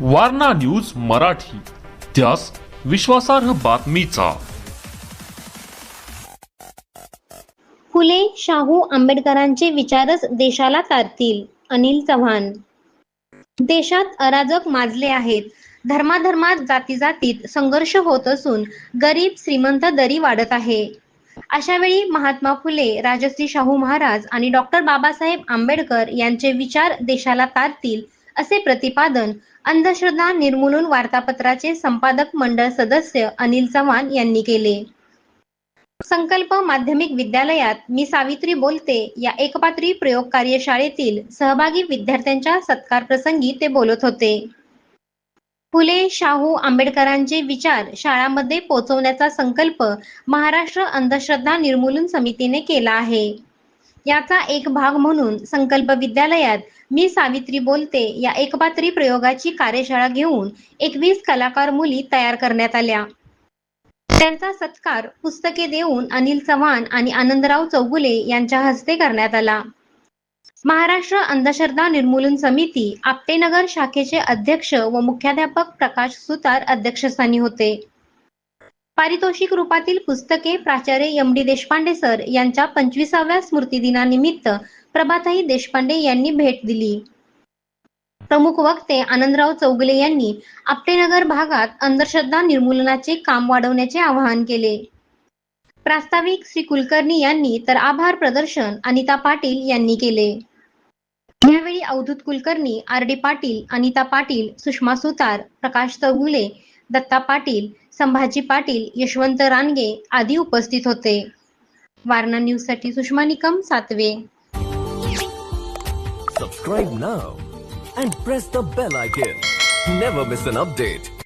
Warna news Marathi. त्यास विश्वासार्ह बातमीचा. फुले शाहू आंबेडकरांचे विचारच देशाला तारतील अनिल चव्हाण. देशात अराजक माजले आहेत. धर्माधर्मात जाती जातीत संघर्ष होत असून गरीब श्रीमंत दरी वाढत आहे. अशा वेळी महात्मा फुले राजश्री शाहू महाराज आणि डॉक्टर बाबासाहेब आंबेडकर यांचे विचार देशाला तारतील असे प्रतिपादन अंधश्रद्धा निर्मूलन वार्तापत्राचे संपादक मंडळ सदस्य अनिल चव्हाण यांनी केले. संकल्प माध्यमिक विद्यालयात मी सावित्री बोलते या एकपात्री प्रयोग कार्यशाळेतील सहभागी विद्यार्थ्यांच्या सत्कार प्रसंगी ते बोलत होते. फुले शाहू आंबेडकरांचे विचार शाळांमध्ये पोहोचवण्याचा संकल्प महाराष्ट्र अंधश्रद्धा निर्मूलन समितीने केला आहे. याचा एक भाग म्हणून संकल्प विद्यालयात मी सावित्री बोलते या एकपात्री प्रयोगाची कार्यशाळा घेऊन एकवीस कलाकार मुली तयार करण्यात आल्या. त्यांचा सत्कार पुस्तके देऊन अनिल चव्हाण आणि आनंदराव चौगुले यांच्या हस्ते करण्यात आला. महाराष्ट्र अंधश्रद्धा निर्मूलन समिती आपटेनगर शाखेचे अध्यक्ष व मुख्याध्यापक प्रकाश सुतार अध्यक्षस्थानी होते. पारितोषिक रूपातील पुस्तके प्राचार्य एम डी देशपांडे सर यांच्या पंचवीसाव्या स्मृतिदिनानिमित्त प्रभाताई देशपांडे यांनी भेट दिली. प्रमुख वक्ते आनंदराव चौगुले यांनी आपटेनगर भागात अंधश्रद्धा निर्मूलनाचे काम वाढवण्याचे आवाहन केले. प्रास्ताविक श्री कुलकर्णी यांनी तर आभार प्रदर्शन अनिता पाटील यांनी केले. यावेळी अवधूत कुलकर्णी आर डी पाटील अनिता पाटील सुषमा सुतार प्रकाश चौगुले दत्ता पाटील संभाजी पाटील यशवंत रानगे आदी उपस्थित होते. वारणा न्यूजसाठी सुषमा निकम सातवे. सबस्क्राईब ना and press the bell icon never miss an update